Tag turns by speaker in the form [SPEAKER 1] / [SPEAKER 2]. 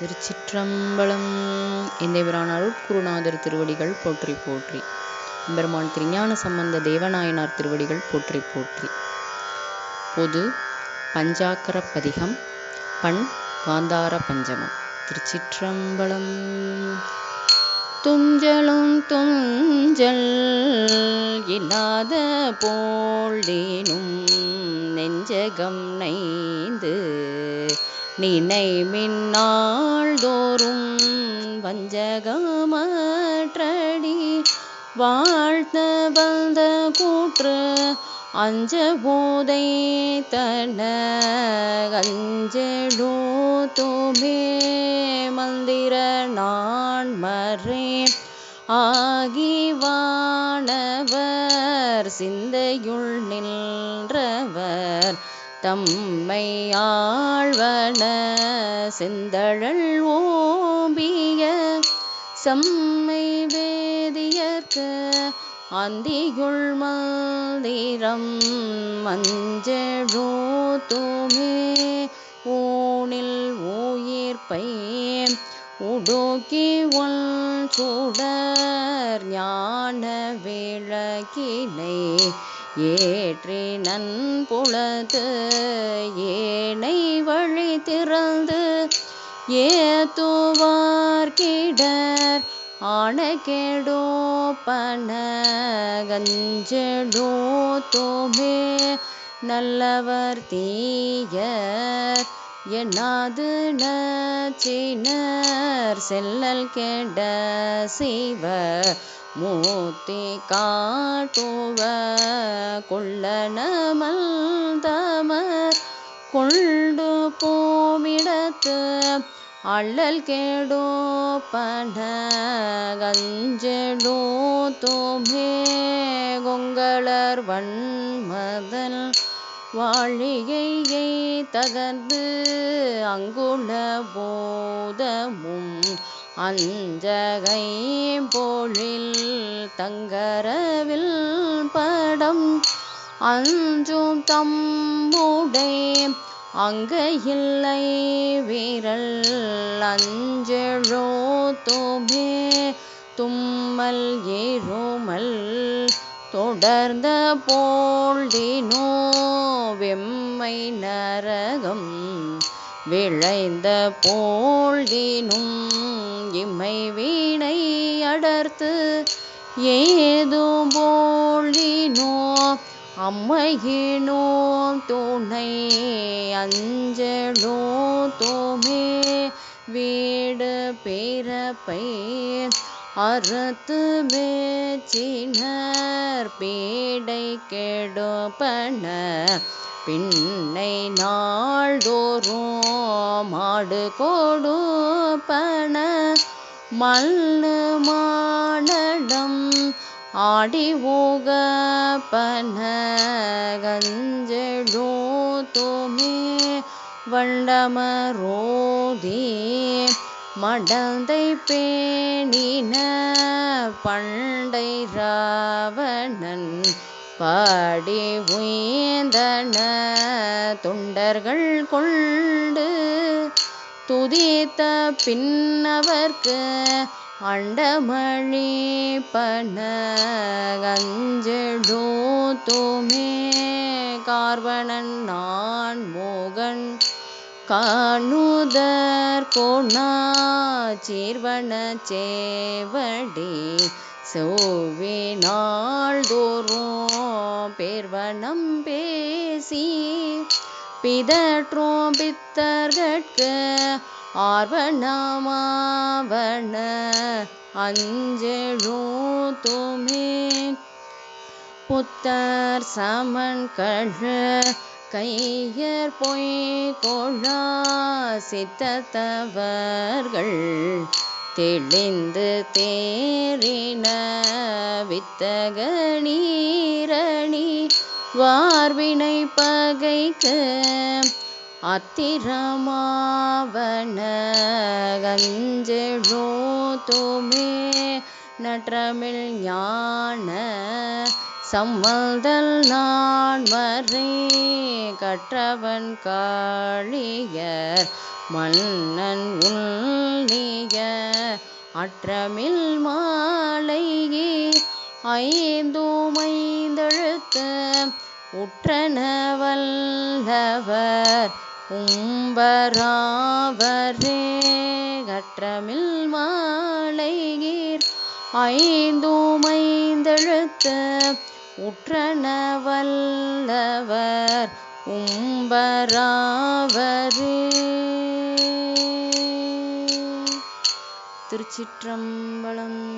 [SPEAKER 1] திருச்சிற்றம்பலம். எந்தேபிரான் அருட்குருநாதர் திருவடிகள் போற்றி போற்றி. எம்பெருமான் திருஞான சம்பந்த தேவநாயனார் திருவடிகள் போற்றி போற்றி. பொது பஞ்சாக்கர பதிகம் பண் காந்தார பஞ்சமம். திருச்சிற்றம்பலம். துஞ்சலும் துஞ்சல் இல்லாத போழ்டினும் நெஞ்சகம் நைந்து நினை மின்னாள்தோறும் வஞ்சகமற்றடி. வாழ்த்த வந்த கூற்று அஞ்ச போதை தன அஞ்சடோ தோமே மந்திர நான் மறே ஆகிவானவர் சிந்தையுள் நின்றவர் தம்மை ஆழ்வன செந்தழல் ஓம்பிய செம்மை வேதியர்க்கு அந்தியுள் மந்திரம் மஞ்சழோ தோமே ஊனில் உயிர்ப்பை உடுக்கி ஒன் சுடர் ஞான விளக்கினை ஏற்றி நன்புலது ஏனை வழி திறந்து ஏத்துவார்கிடர் பண பனகஞ்சடோ தோமே நல்லவர் தீயர் என்னாது நச்சினர் செல்லல் கெட சிவ மூர்த்தி காட்டுவ கொள்ளனமல்தமர் கொண்டு போமிடத்து அள்ளல் கேடோ பட கஞ்செடோ தோமே. கொங்களர் வன்மதல் வாழிகையை தகர்ந்து அங்குள்ள போதமும் அஞ்சகை போழில் தங்கரவில் படம் அஞ்சும் தம்முடை அங்க இல்லை வீரல் அஞ்செழோ தோமே தும்மல் ஏறுமல் தொடர்ந்த போழ்டினோ வெம்மை நரகம் விளைந்த போழ்டினும் இம்மை வீணை அடர்த்து ஏதோ போழ்டினோ அம்மையினோ துணை அஞ்சலோ தோமே வீடு பிறப்பை அறுத்து மேச்சினர் பீடை கெடுப்பன. பின்னை நாள்தோறும் மாடு கொடுப்பன. மல்லு மானடம் ஆடி ஓகப்பன கஞ்சடோ தோமே வண்டமரோதே மடந்தை பேணின பண்டை ராவணன் பாடி உயர்ந்தன தொண்டர்கள் கொண்டு துதித்த பின்னவர்க்கு அண்டமழி பன கஞ்சடோ தோமே கார்வணன் நான் மோகன் காணுதர் கோணாச்சீர்வன சேவடி. செவ்வி நாள்தோறும் பேர்வனம் பேசி பிதற்றோம் பித்தர்கட்கு ஆர்வனமாவன அஞ்செழும் துமே. புத்தர் சமன் கழ கையர் பொய் கொழா சித்தத்தவர்கள் தெளிந்து தேறின வித்தக நீரணி வார்வினை பகைக்கு அத்திரமாவன கஞ்சழோ தோமே நற்றமிழ் ஞான சம்மதல் நான் மறை கற்றவன் காளியர் மன்னன் உள்னிய அற்றமில் மாலையே ஐந்துமைந்தெழுத்து உற்றன வல்லவர் உம்பராவரே கற்றமில் மாலையீர் ஐந்துமைந்தெழுத்து உற்றனவல்லவர் உம்பராவரே திருச்சிற்றம்பலம்